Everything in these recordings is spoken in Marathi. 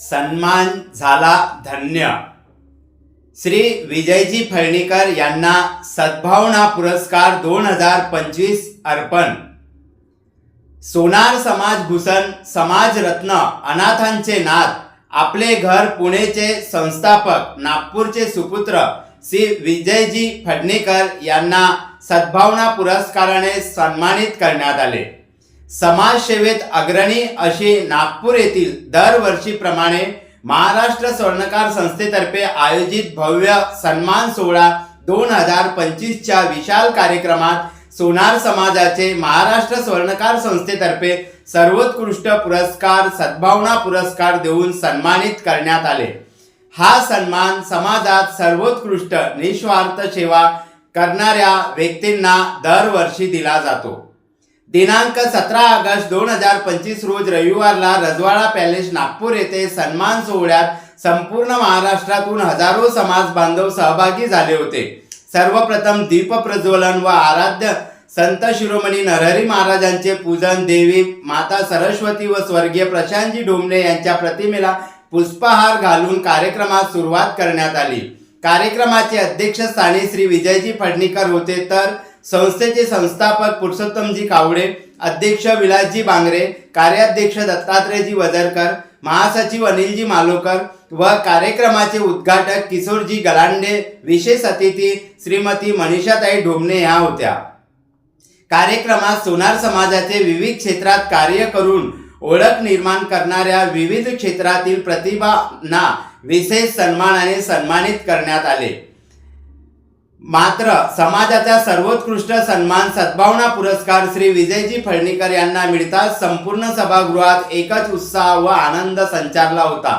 सन्मान झाला धन्य. श्री विजयजी फळणीकर यांना सद्भावना पुरस्कार दोन हजार पंचवीस अर्पण. सोनार समाज भूषण समाज रत्न अनाथांचे नाथ आपले घर पुणेचे संस्थापक नागपूरचे सुपुत्र श्री विजयजी फडणीकर यांना सद्भावना पुरस्काराने सन्मानित करण्यात आले. समाजसेवेत अग्रणी अशी नागपूर येथील दरवर्षीप्रमाणे महाराष्ट्र स्वर्णकार संस्थेतर्फे आयोजित भव्य सन्मान सोहळा दोन हजार पंचवीसच्या विशाल कार्यक्रमात सोनार समाजाचे महाराष्ट्र स्वर्णकार संस्थेतर्फे सर्वोत्कृष्ट पुरस्कार सद्भावना पुरस्कार देऊन सन्मानित करण्यात आले. हा सन्मान समाजात सर्वोत्कृष्ट निस्वार्थ सेवा करणाऱ्या व्यक्तींना दरवर्षी दिला जातो. दिनांक सतरा ऑगस्ट दोन हजार पंचवीस रोज रविवारला रजवाडा पॅलेस नागपूर येथे सन्मान सोहळ्यात संपूर्ण महाराष्ट्रातून हजारो समाज बांधव सहभागी झाले होते. सर्वप्रथम दीप प्रज्वलन व आराध्य संत शिरोमणी नरहरी महाराजांचे पूजन देवी माता सरस्वती व स्वर्गीय प्रशांतजी डोंबणे यांच्या प्रतिमेला पुष्पहार घालून कार्यक्रमास सुरुवात करण्यात आली. कार्यक्रमाचे अध्यक्षस्थानी श्री विजयजी फडणीकर होते तर संस्थेचे संस्थापक पुरुषोत्तमजी कावडे अध्यक्ष विलासजी बांगरे कार्याध्यक्ष दत्तात्रयजी वजरकर महासचिव अनिलजी मालोकर व कार्यक्रमाचे उद्घाटक किशोरजी गलांडे विशेष अतिथी श्रीमती मनीषाताई ढोमणे ह्या होत्या. कार्यक्रमात सोनार समाजाचे विविध क्षेत्रात कार्य करून ओळख निर्माण करणाऱ्या विविध क्षेत्रातील प्रतिभांना विशेष सन्मानाने सन्मानित करण्यात आले. मात्र समाजाचा सर्वोत्कृष्ट सन्मान सद्भावना पुरस्कार श्री विजयजी फडणीकर यांना मिळताच संपूर्ण सभागृहात एकच उत्साह व आनंद संचारला होता.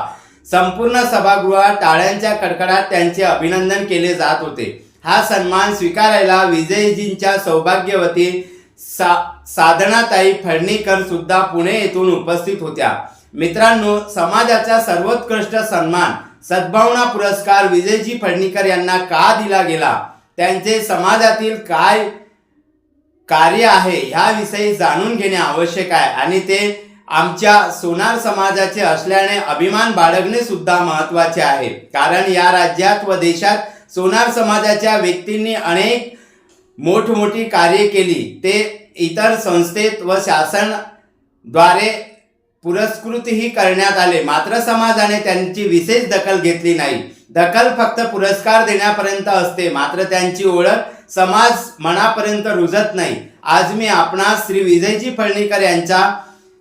संपूर्ण सभागृहात टाळ्यांच्या कडकडात त्यांचे अभिनंदन केले जात होते. हा सन्मान स्वीकारायला विजयजींच्या सौभाग्यवती सा साधनाताई फडणीकर सुद्धा पुणे येथून उपस्थित होत्या. मित्रांनो समाजाचा सर्वोत्कृष्ट सन्मान सद्भावना पुरस्कार विजयजी फडणीकर यांना का दिला गेला? त्यांचे समाजातील काय कार्य आहे ह्याविषयी जाणून घेणे आवश्यक आहे. आणि ते आमच्या सोनार समाजाचे असल्याने अभिमान बाळगणे सुद्धा महत्त्वाचे आहे. कारण या राज्यात व देशात सोनार समाजाच्या व्यक्तींनी अनेक मोठमोठी कार्य केली. ते इतर संस्थेत व शासनद्वारे पुरस्कृतही करण्यात आले. मात्र समाजाने त्यांची विशेष दखल घेतली नाही. दखल फक्त पुरस्कार देण्यापर्यंत असते. मात्र त्यांची ओळख समाज मनापर्यंत रुजत नाही. आज मी आपणास श्री विजयजी फळणीकर यांचा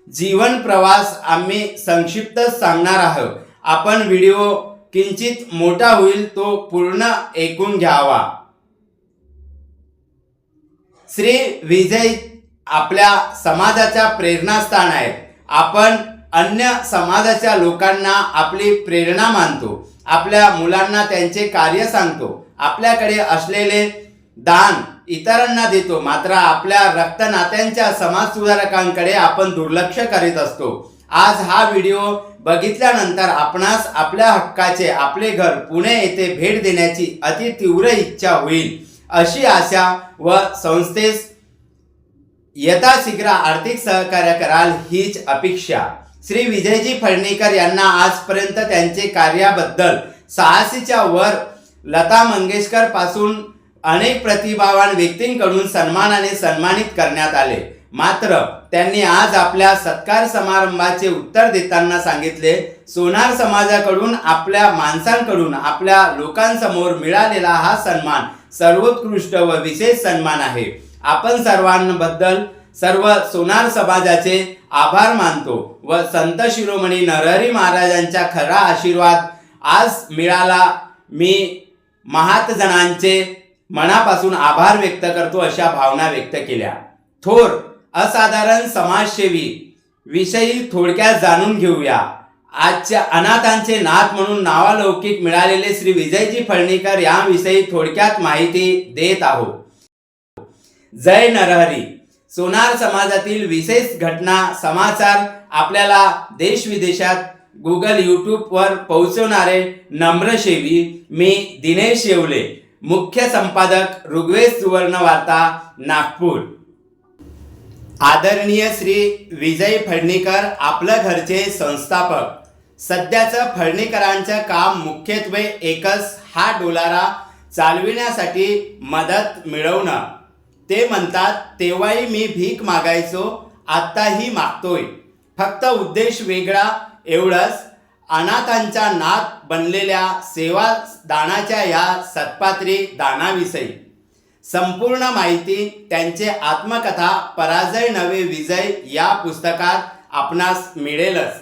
जीवन प्रवास आम्ही संक्षिप्त सांगणार आहोत. आपण व्हिडिओ किंचित मोठा होईल तो पूर्ण ऐकून घ्यावा. श्री विजय आपल्या समाजाच्या प्रेरणास्थान आहेत आपण अन्य समाजाच्या लोकांना आपली प्रेरणा मानतो. आपल्या मुलांना त्यांचे कार्य सांगतो. आपल्याकडे असलेले दान इतरांना देतो. मात्र आपल्या रक्तनात्यांच्या समाजसुधारकांकडे आपण दुर्लक्ष करीत असतो. आज हा व्हिडिओ बघितल्यानंतर आपणास आपल्या हक्काचे आपले घर पुणे येथे भेट देण्याची अति तीव्र इच्छा होईल. अशी आशा व संस्थेस यथाशीघ्र आर्थिक सहकार्य कराल हीच अपेक्षा. श्री विजयजी फडणीकर यांना आजपर्यंत त्यांचे कार्याबद्दल साहसीच्या वर लता मंगेशकरपासून अनेक प्रतिभावान व्यक्तींकडून सन्मानाने सन्मानित करण्यात आले. मात्र त्यांनी आज आपल्या सत्कार समारंभाचे उत्तर देताना सांगितले सोनार समाजाकडून आपल्या माणसांकडून आपल्या लोकांसमोर मिळालेला हा सन्मान सर्वोत्कृष्ट व विशेष सन्मान आहे. आपण सर्वांबद्दल सर्व सोनार समाजाचे आभार मानतो व संत शिरोमणी नरहरी महाराजांचा खरा आशीर्वाद आज मिळाला. मी महातजणांचे मनापासून आभार व्यक्त करतो अशा भावना व्यक्त केल्या. थोर असाधारण समाजसेवी विषयी थोडक्यात जाणून घेऊया. आजच्या अनाथांचे नाथ म्हणून नावालौकिक मिळालेले श्री विजयजी फळणीकर याविषयी थोडक्यात माहिती देत आहोत. जय नरहरी. सोनार समाजातील विशेष घटना समाचार आपल्याला देश विदेशात गुगल यूट्यूबवर पोहोचवणारे नम्रसेवी मी दिनेश येवले मुख्य संपादक ऋग्वेद सुवर्ण वार्ता नागपूर. आदरणीय श्री विजय फडणीकर आपलं घरचे संस्थापक. सध्याचं फडणीकरांचं काम मुख्यत्वे एकच हा डोलारा चालविण्यासाठी मदत मिळवणं. ते म्हणतात तेव्हाही मी भीक मागायचो आत्ताही मागतोय. फक्त उद्देश वेगळा एवढंच. अनाथांचा नाथ बनलेल्या सेवा दानाच्या या सत्पात्री दानाविषयी. संपूर्ण माहिती त्यांचे आत्मकथा पराजय नवे विजय या पुस्तकात आपणास मिळेलच.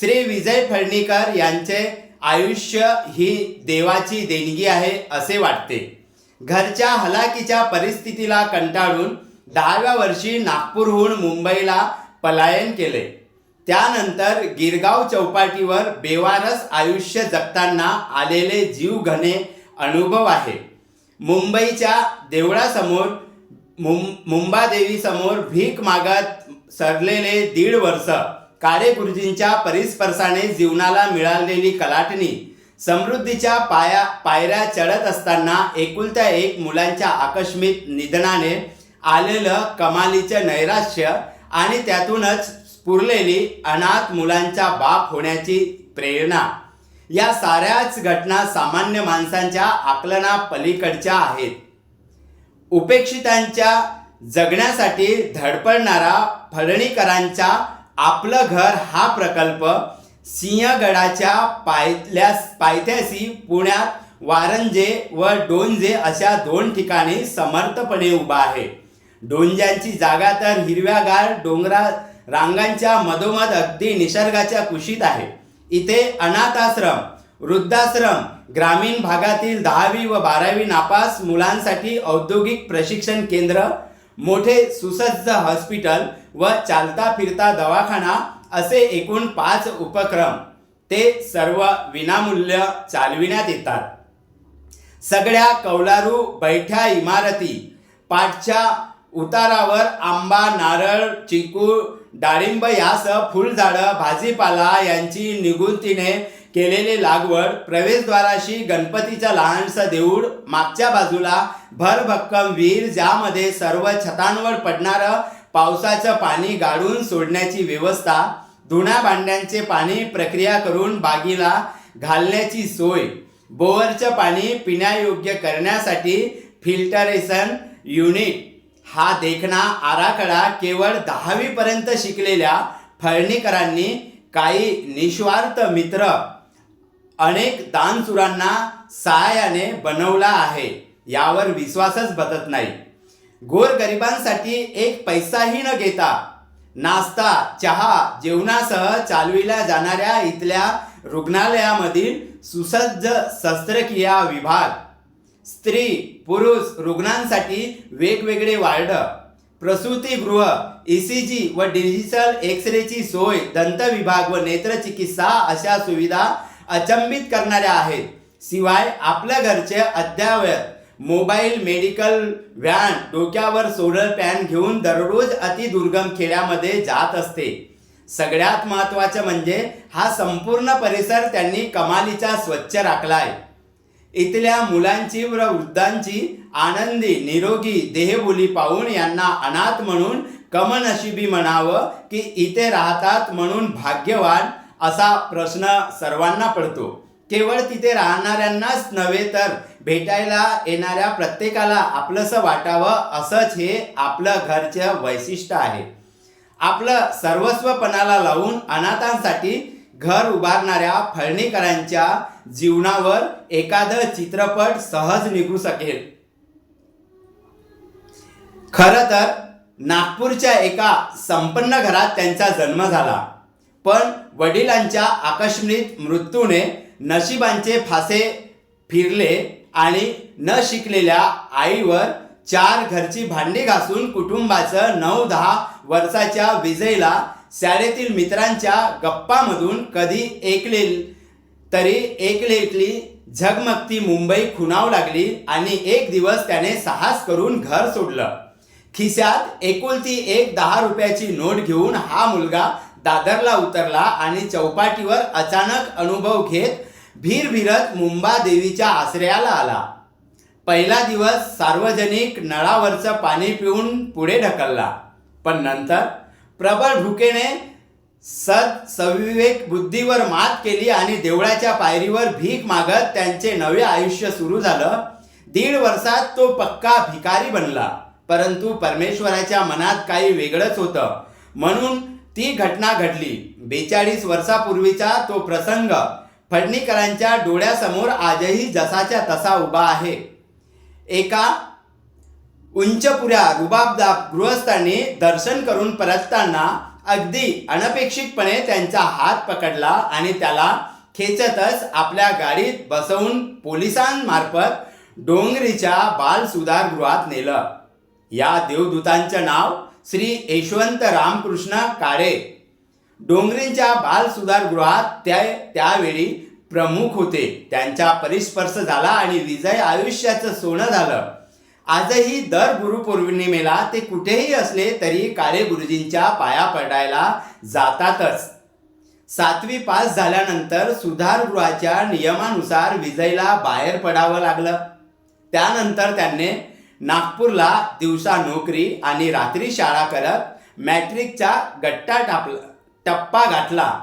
श्री विजय फडणीकर यांचे आयुष्य ही देवाची देणगी आहे असे वाटते. घरच्या हलाकीच्या परिस्थितीला कंटाळून दहाव्या वर्षी नागपूरहून मुंबईला पलायन केले. त्यानंतर गिरगाव चौपाटीवर बेवारस आयुष्य जगताना आलेले जीवघने अनुभव आहे. मुंबईच्या देवळासमोर मुं मुंबादेवीसमोर भीक मागत सरलेले दीड वर्ष काळे गुरुजींच्या परिस्पर्शाने जीवनाला मिळालेली कलाटणी समृद्धीच्या पाया पायऱ्या चढत असताना एकुलत्या एक मुलांच्या आकस्मिक निधनाने आलेलं कमालीचं नैराश्य आणि त्यातूनच स्फुरलेली अनाथ मुलांच्या बाप होण्याची प्रेरणा. या साऱ्याच घटना सामान्य माणसांच्या आकलना पलीकडच्या आहेत. उपेक्षितांच्या जगण्यासाठी धडपडणारा फळणीकरांच्या आपलं घर हा प्रकल्प सिंहगडाच्या पायथल्या पायथ्याशी पुण्यात वारंजे व डोंजे अशा दोन ठिकाणी समर्थपणे उभा आहे. डोंजांची जागा तर हिरव्यागार डोंगरा रांगांच्या मधोमध अगदी निसर्गाच्या कुशीत आहे. इथे अनाथाश्रम वृद्धाश्रम ग्रामीण भागातील दहावी व बारावी नापास मुलांसाठी औद्योगिक प्रशिक्षण केंद्र मोठे सुसज्ज हॉस्पिटल व चालता फिरता दवाखाना असे एकूण पाच उपक्रम ते सर्व विनामूल्य चालविण्यात येतात. सगळ्या कौलारू बैठ्या इमारती पाठच्या उतारावर आंबा नारळ चिकू डाळिंब यासह फुलझाडं भाजीपाला यांची निगुंतीने केलेली लागवड प्रवेशद्वाराशी गणपतीचा लहानसं देऊळ मागच्या बाजूला भरभक्कम विहीर ज्यामध्ये सर्व छतांवर पडणारं पावसाचं पाणी गाडून सोडण्याची व्यवस्था धुण्या भांड्यांचे पाणी प्रक्रिया करून बागीला घालण्याची सोय बोअरचं पाणी पिण्यायोग्य करण्यासाठी फिल्टरेशन युनिट. हा देखणा आराखडा केवळ दहावीपर्यंत शिकलेल्या फळणीकरांनी काही निस्वार्थ मित्र अनेक दानचुरांना सहाय्याने बनवला आहे. यावर विश्वासच बसत नाही. गोरगरिबांसाठी एक पैसाही न घेता नाश्ता चहा जेवणासह चालविल्या जाणाऱ्या इथल्या रुग्णालयामधील सुसज्ज शस्त्रक्रिया विभाग. स्त्री पुरुष रुग्णांसाठी वेगवेगळे वार्ड प्रसूतीगृह ईसीजी व डिजिटल एक्सरेची सोय दंत विभाग व नेत्रचिकित्सा अशा सुविधा अचंबित करणाऱ्या आहेत. शिवाय आपल्या घरचे अद्ययावत मोबाईल मेडिकल व्हॅन डोक्यावर सोलर पॅन घेऊन दररोज अतिदुर्गम खेड्यामध्ये जात असते. सगळ्यात महत्त्वाचं म्हणजे हा संपूर्ण परिसर त्यांनी कमालीचा स्वच्छ राखलाय. इथल्या मुलांची व वृद्धांची आनंदी निरोगी देहबोली पाहून यांना अनाथ म्हणून कमनशिबी म्हणावं की इथे राहतात म्हणून भाग्यवान असा प्रश्न सर्वांना पडतो. केवळ तिथे राहणाऱ्यांनाच नव्हे तर भेटायला येणाऱ्या प्रत्येकाला आपलंसं वाटावं असंच हे आपलं घरचं वैशिष्ट्य आहे. आपलं सर्वस्वपणाला लावून अनाथांसाठी घर उभारणाऱ्या फळणीकरांच्या जीवनावर एखादं चित्रपट सहज निघू शकेल. खरं तर नागपूरच्या एका संपन्न घरात त्यांचा जन्म झाला. पण वडिलांच्या आकस्मित मृत्यूने नशिबांचे फासे फिरले आणि न शिकलेल्या आईवर चार घरची भांडी घासून कुटुंबाचं नऊ दहा वर्षाच्या विजयला शाळेतील मित्रांच्या गप्पामधून कधी ऐकले तरी एकलेटली झगमगती मुंबई खुणावू लागली आणि एक दिवस त्याने साहस करून घर सोडलं. खिशात एकुलती एक दहा रुपयाची नोट घेऊन हा मुलगा दादरला उतरला आणि चौपाटीवर अचानक अनुभव घेत भिरभिरत मुंबा देवीच्या आश्रयाला आला. पहिला दिवस सार्वजनिक नळावरचं पाणी पिऊन पुढे ढकलला. पण नंतर प्रबळ भुकेने सद सविवेक बुद्धीवर मात केली आणि देवळाच्या पायरीवर भीक मागत त्यांचे नवे आयुष्य सुरू झालं. दीड वर्षात तो पक्का भिकारी बनला. परंतु परमेश्वराच्या मनात काही वेगळंच होतं. म्हणून ती घटना घडली. बेचाळीस वर्षापूर्वीचा तो प्रसंग. फडणीकरांच्या डोळ्यासमोर आजही जसाच्या तसा उभा आहे. एका उंचपुऱ्या रुबाबदाब गृहस्थांनी दर्शन करून परतताना अगदी अनपेक्षितपणे त्यांचा हात पकडला आणि त्याला खेचतच आपल्या गाडीत बसवून पोलिसांमार्फत डोंगरीच्या बाल सुधारगृहात नेलं. या देवदूतांचं नाव श्री यशवंत रामकृष्ण काळे. डोंगरींच्या बाल सुधारगृहात त्या त्यावेळी प्रमुख होते. त्यांचा परिस्पर्श झाला आणि विजय आयुष्याचं सोनं झालं. आजही दर गुरुपौर्णिमेला ते कुठेही असले तरी काळे गुरुजींच्या पाया पडायला जातातच. सातवी पास झाल्यानंतर सुधारगृहाच्या नियमानुसार विजयला बाहेर पडावं लागलं. त्यानंतर त्यांनी नागपूरला दिवसा नोकरी आणि रात्री शाळा करत मॅट्रिकचा गट्टा टापला टप्पा गाठला.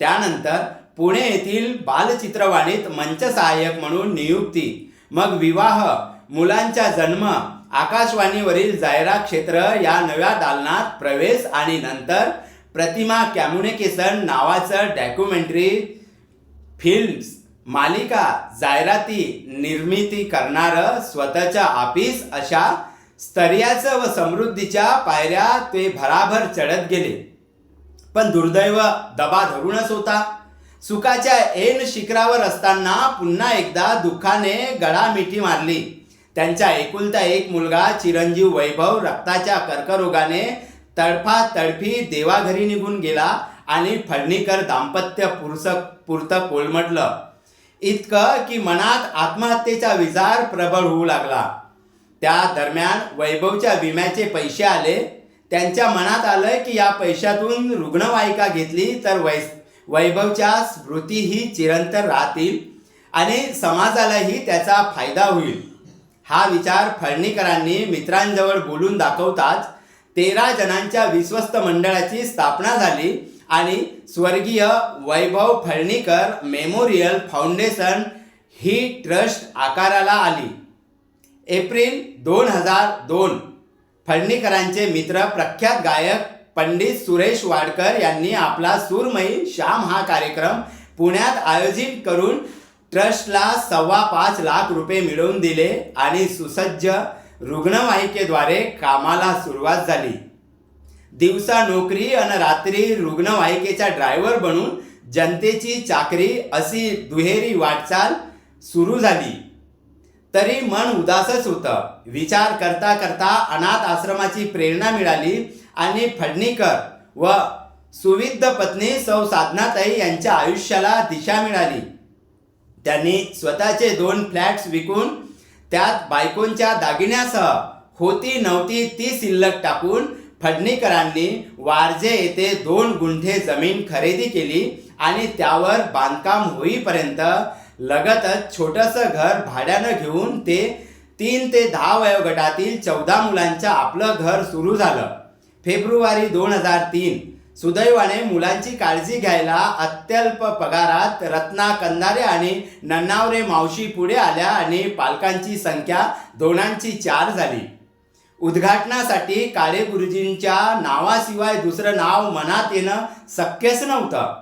त्यानंतर पुणे येथील बालचित्रवाणीत मंच सहाय्यक म्हणून नियुक्ती. मग विवाह मुलांचा जन्म आकाशवाणीवरील जाहिरात क्षेत्र या नव्या दालनात प्रवेश आणि नंतर प्रतिमा कम्युनिकेशन नावाचं डॉक्युमेंटरी फिल्म्स मालिका जाहिराती निर्मिती करणारं स्वतःच्या ऑफिस अशा स्तर्याचं व समृद्धीच्या पायऱ्या ते भराभर चढत गेले. पण दुर्दैव दबा धरूनच होता. सुखाच्या ऐन शिखरावर असताना पुन्हा एकदा दुःखाने गळामिठी मारली. त्यांचा एकुलता एक मुलगा चिरंजीव वैभव रक्ताच्या कर्करोगाने तडफा तडफी देवाघरी निघून गेला आणि फडणीकर दाम्पत्य पुरस पुरतं कोलमडलं. इतकं की मनात आत्महत्येचा विचार प्रबळ होऊ लागला. त्या दरम्यान वैभवच्या विम्याचे पैसे आले. त्यांच्या मनात आलं की या पैशातून रुग्णवाहिका घेतली तर वै वैभवच्या स्मृतीही चिरंतर राहतील आणि समाजालाही त्याचा फायदा होईल. हा विचार फडणीकरांनी मित्रांजवळ बोलून दाखवताच तेरा जणांच्या विश्वस्त मंडळाची स्थापना झाली आणि स्वर्गीय वैभव फळणीकर मेमोरियल फाउंडेशन ही ट्रस्ट आकाराला आली. एप्रिल दोन हजार दोन फडणीकरांचे मित्र प्रख्यात गायक पंडित सुरेश वाडकर यांनी आपला सूरमयी श्याम हा कार्यक्रम पुण्यात आयोजित करून ट्रस्टला सव्वा पाच लाख रुपये मिळवून दिले आणि सुसज्ज रुग्णवाहिकेद्वारे कामाला सुरुवात झाली. दिवसा नोकरी आणि रात्री रुग्णवाहिकेचा ड्रायव्हर बनून जनतेची चाकरी अशी दुहेरी वाटचाल सुरू झाली. तरी मन उदासच होतं. विचार करता करता अनाथ आश्रमाची प्रेरणा मिळाली. आणि फडणीकर व सुविद्ध पत्नी सौ साधनाताई यांच्या आयुष्याला दिशा मिळाली. त्यांनी स्वतःचे दोन फ्लॅट्स विकून त्यात बायकोंच्या दागिन्यासह होती नव्हती ती शिल्लक टाकून फडणीकरांनी वारजे येथे दोन गुंठे जमीन खरेदी केली आणि त्यावर बांधकाम होईपर्यंत लगतच छोटंसं घर भाड्यानं घेऊन ते तीन ते दहा वयोगटातील चौदा मुलांचं आपलं घर सुरू झालं. फेब्रुवारी दोन हजार तीन. सुदैवाने मुलांची काळजी घ्यायला अत्यल्प पगारात रत्ना कंदारे आणि नन्नावरे मावशी पुढे आल्या आणि पालकांची संख्या दोनांची चार झाली. उद्घाटनासाठी काळे गुरुजींच्या नावाशिवाय दुसरं नाव मनात येणं शक्यच नव्हतं.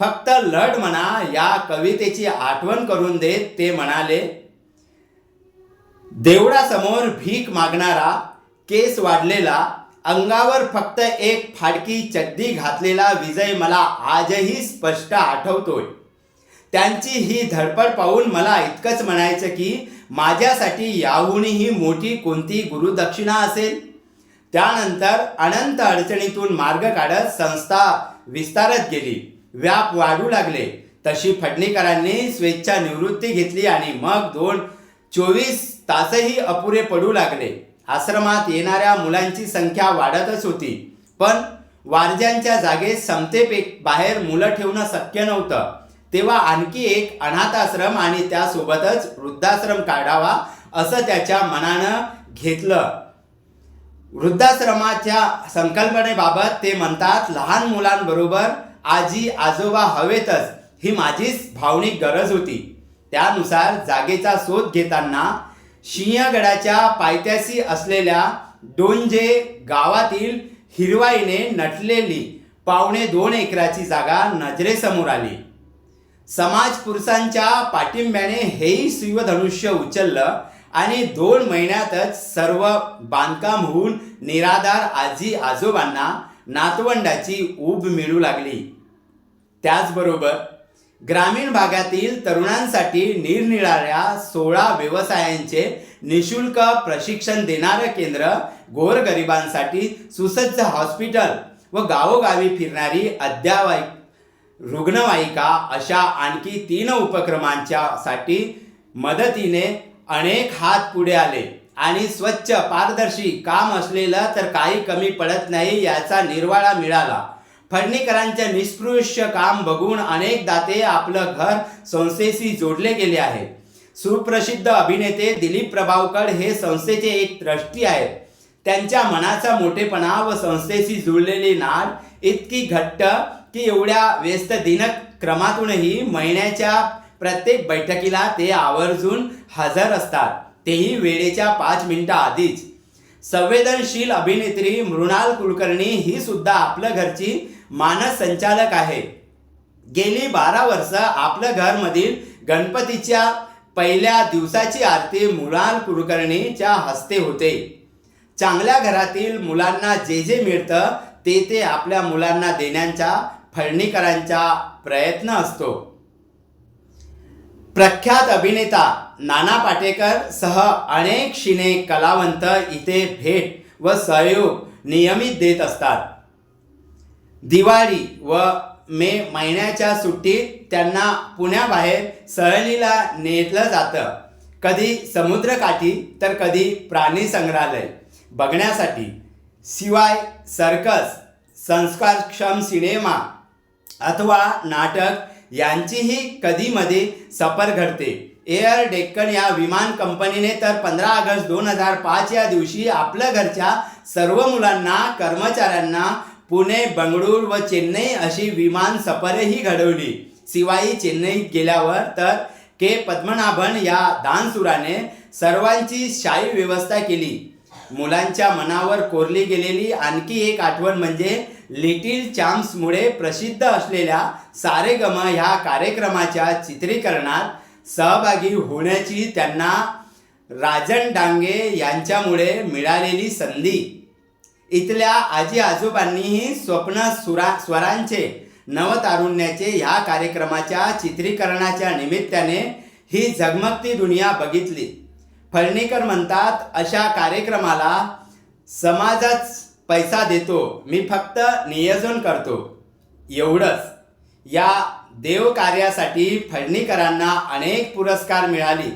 फक्त लढ म्हणा या कवितेची आठवण करून देत ते म्हणाले देवळासमोर भीक मागणारा केस वाढलेला अंगावर फक्त एक फाडकी चड्डी घातलेला विजय मला आजही स्पष्ट आठवतोय. त्यांची ही धडपड पाहून मला इतकंच म्हणायचं की माझ्यासाठी याहूनही मोठी कोणती गुरुदक्षिणा असेल? त्यानंतर अनंत अडचणीतून मार्ग काढत संस्था विस्तारत गेली. व्याप वाढू लागले. तशी फडणीकरांनी स्वेच्छा निवृत्ती घेतली आणि मग दोन चोवीस तासही अपुरे पडू लागले. आश्रमात येणाऱ्या मुलांची संख्या वाढतच होती. पण वारज्यांच्या जागेत समतेपे बाहेर मुलं ठेवणं शक्य नव्हतं. तेव्हा आणखी एक अनाथाश्रम आणि त्यासोबतच वृद्धाश्रम काढावा असं त्याच्या मनानं घेतलं. वृद्धाश्रमाच्या संकल्पनेबाबत ते म्हणतात लहान मुलांबरोबर आजी आजोबा हवेतच ही माझीच भावनिक गरज होती. त्यानुसार जागेचा शोध घेताना सिंहगडाच्या पायथ्याशी असलेल्या डोंजे गावातील हिरवाईने नटलेली पावणे दोन एकराची जागा नजरेसमोर आली. समाज पुरुषांच्या पाठिंब्याने हेही शिवधनुष्य उचललं आणि दोन महिन्यातच सर्व बांधकाम होऊन निराधार आजी आजोबांना नातवंडाची ऊब मिळू लागली. त्याचबरोबर ग्रामीण भागातील तरुणांसाठी निरनिराळ्या सोळा व्यवसायांचे निशुल्क प्रशिक्षण देणारं केंद्र गोरगरिबांसाठी सुसज्ज हॉस्पिटल व गावोगावी फिरणारी अद्यावत रुग्णवाहिका अशा आणखी तीन उपक्रमांच्या साठी मदतीने अनेक हात पुढे आले. आणि स्वच्छ पारदर्शी काम असलेलं तर काही कमी पडत नाही याचा निर्वाळा मिळाला. फडणीकरांचे निष्पृश्य काम बघून अनेक दाते आपलं घर संस्थेशी जोडले गेले आहे सुप्रसिद्ध अभिनेते दिलीप प्रभावकर हे संस्थेचे एक ट्रस्टी आहेत. त्यांच्या मनाचा मोठेपणा व संस्थेशी जुळलेली नाड इतकी घट्ट की एवढ्या व्यस्त दिनक्रमातूनही महिन्याच्या प्रत्येक बैठकीला ते आवर्जून हजर असतात. तेही वेळेच्या पाच मिनिटं आधीच. संवेदनशील अभिनेत्री मृणाल कुलकर्णी ही सुद्धा आपल्या घरची मानस संचालक आहे. गेली बारा वर्ष आपल्या घरमधील गणपतीच्या पहिल्या दिवसाची आरती मृणाल कुलकर्णीच्या हस्ते होते. चांगल्या घरातील मुलांना जे जे मिळतं ते ते आपल्या मुलांना देण्याचा फळणीकरांचा प्रयत्न असतो. प्रख्यात अभिनेता नाना पाटेकर सह अनेक शिने कलावंत इथे भेट व सहयोग नियमित देत असतात. दिवाळी व मे महिन्याच्या सुट्टीत त्यांना पुण्याबाहेर सहलीला नेलं जातं. कधी समुद्रकाठी तर कधी प्राणी संग्रहालय. बघण्यासाठी शिवाय सर्कस संस्कारक्षम सिनेमा अथवा नाटक यांचीही कधीमध्ये सफर घडते. एअर डेक्कन या विमान कंपनीने तर पंधरा ऑगस्ट दोन हजार पाच या दिवशी आपल्या घरच्या सर्व मुलांना कर्मचाऱ्यांना पुणे बंगळूर व चेन्नई अशी विमान सफरही घडवली. शिवाय चेन्नईत गेल्यावर तर के. पद्मनाभन या दानसुराने सर्वांची शाही व्यवस्था केली. मुलांच्या मनावर कोरली गेलेली आणखी एक आठवण म्हणजे लिटिल चॅम्प्समुळे प्रसिद्ध असलेल्या सारेगम ह्या कार्यक्रमाच्या चित्रीकरणात सहभागी होण्याची त्यांना राजन डांगे यांच्यामुळे मिळालेली संधी. इथल्या आजी आजोबांनीही स्वप्न सुरा स्वरांचे नवतारुण्याचे ह्या कार्यक्रमाच्या चित्रीकरणाच्या निमित्ताने ही झगमगती दुनिया बघितली. फळणीकर म्हणतात अशा कार्यक्रमाला समाजच पैसा देतो मी फक्त नियोजन करतो. एवढंच. या देवकार्यासाठी फडणीकरांना अनेक पुरस्कार मिळाली.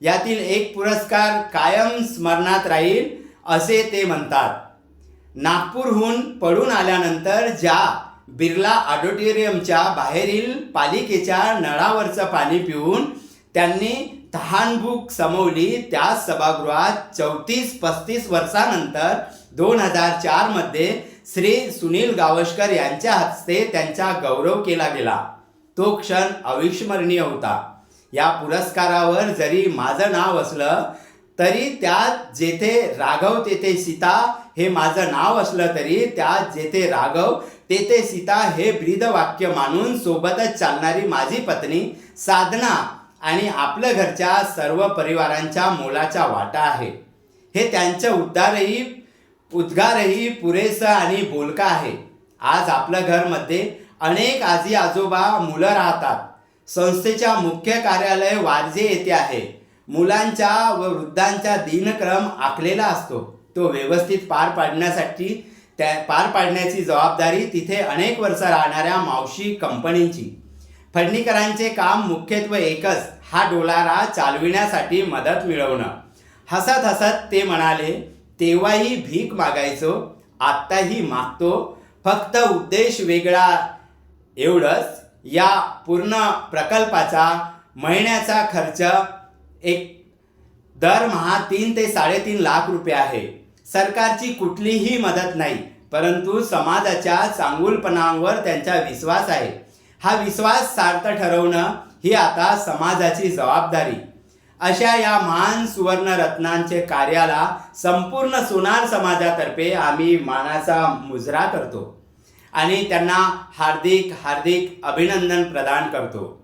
यातील एक पुरस्कार कायम स्मरणात राहील असे ते म्हणतात. नागपूरहून पळून आल्यानंतर ज्या बिर्ला ऑडिटोरियमच्या बाहेरील पालिकेच्या नळावरचं पाणी पिऊन त्यांनी तहानभूक समवली त्या सभागृहात चौतीस पस्तीस वर्षानंतर दोन हजार चारमध्ये श्री सुनील गावस्कर यांच्या हस्ते त्यांचा गौरव केला गेला. तो क्षण अविस्मरणीय होता. या पुरस्कारावर जरी माझं नाव असलं तरी त्यात जेथे राघव तेथे सीता हे माझं नाव असलं तरी त्यात जेथे राघव तेथे सीता हे ब्रीद वाक्य मानून सोबतच चालणारी माझी पत्नी साधना आणि आपल्या घरच्या सर्व परिवारांच्या मोलाचा वाटा आहे. हे त्यांचं उद्गारही उद्गारही पुरेसं आणि बोलका आहे. आज आपल्या घरमध्ये अनेक आजी आजोबा मुलं राहतात. संस्थेच्या मुख्य कार्यालय वारजे येथे आहे. मुलांच्या व वृद्धांचा दिनक्रम आखलेला असतो. तो व्यवस्थित पार पाडण्यासाठी त्या पार पाडण्याची जबाबदारी तिथे अनेक वर्ष राहणाऱ्या मावशी कंपनींची. फडणीकरांचे काम मुख्यत्वे एकच हा डोलारा चालविण्यासाठी मदत मिळवणं. हसत हसत ते म्हणाले तेव्हाही भीक मागायचो आत्ताही मागतो. फक्त उद्देश वेगळा एवढंच. या पूर्ण प्रकल्पाचा महिन्याचा खर्च एक दरमहा तीन ते साडेतीन लाख रुपये आहे. सरकारची कुठलीही मदत नाही परंतु समाजाच्या चांगुलपणावर त्यांचा विश्वास आहे. हा विश्वास सार्थ ठरवणं ही आता समाजाची जबाबदारी. अशा या महान सुवर्णरत्नांचे कार्याला संपूर्ण सोनार समाजातर्फे आम्ही मानाचा मुजरा करतो आणि त्यांना हार्दिक हार्दिक अभिनंदन प्रदान करतो.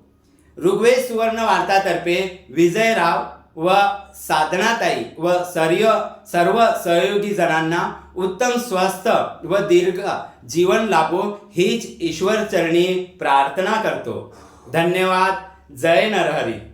ऋग्वेद सुवर्ण वार्तातर्फे विजयराव व साधनाताई व सर्य सर्व सहयोगी जणांना उत्तम स्वस्थ व दीर्घ जीवन लाभो हीच ईश्वरचरणी प्रार्थना करतो. धन्यवाद. जय नरहरी.